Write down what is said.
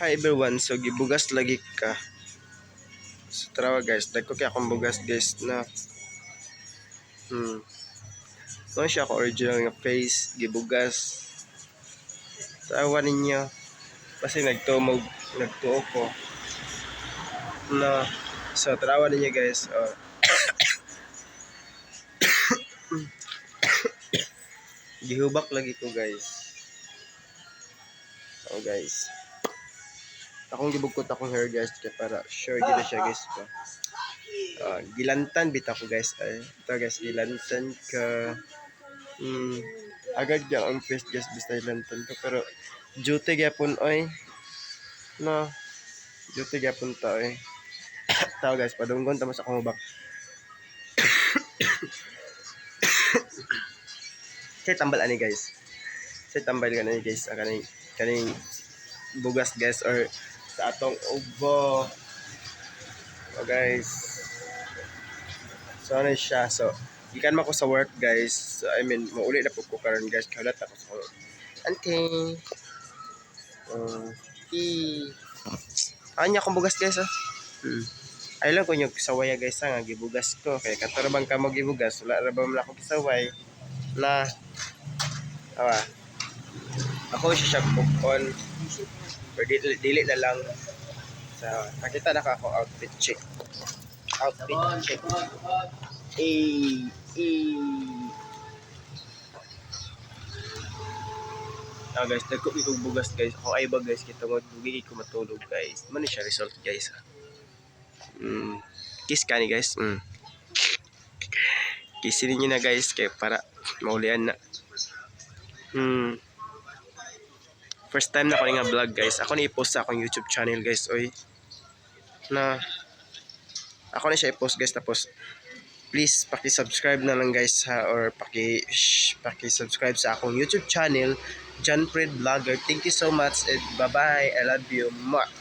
Hi everyone, so gibugas lagi ka. So tarawa guys, dagko kay akong bugas guys na Hmm. Ano siya ako original nga face, gibugas. Tawa ninyo. Kasi nagtumog, nagtuo ko. Na, so tarawa ninyo guys. Oh. Gihubak lagi ko guys. Oh guys. Akong gibugkot akong hair guys kaya para sure gina siya guys pa. Ah, gilantan bitaw ko guys ay. Ito guys gilantan ka mm, agad ya ang face guys basta gilantan ko pero duty gyapon oy. No. Duty gyapon ta oy. Tao guys padunggon ta mo sa akong ubak. Say tambal ani guys. Say tambal ka na ni guys kaning kaning bugas guys or sa atong ubo. So guys. So ano siya. So gikan man ko sa work guys. So, I mean mauli na po ko karon guys. Kaulat ako sa Ante. Um, i Anya kong bugas guys ah. Hmm. Ay lang ko yung sawaya guys ha, nga gibugas ko. Kaya katarabang ka mo gibugas. Wala ra ba man ako kisaway na awa. Ako siya siya kukon. Pero dili, dili na lang sa nakita na ka ako outfit check. Outfit check. Eh, eh. Ah guys, dagko ko bugas guys. Ako ay ba guys kita mo bugi ko matulog guys. Man siya result guys. ha. Mm. Kiss ka ni guys. Mm. Kissin niyo na guys kay para maulian na. Hmm. First time na ako nga vlog guys. Ako na i-post sa akong YouTube channel guys. Oy. Na ako na siya i-post guys tapos please paki-subscribe na lang guys ha or paki shh, paki-subscribe sa akong YouTube channel John Fred Vlogger. Thank you so much and bye-bye. I love you. Mwah.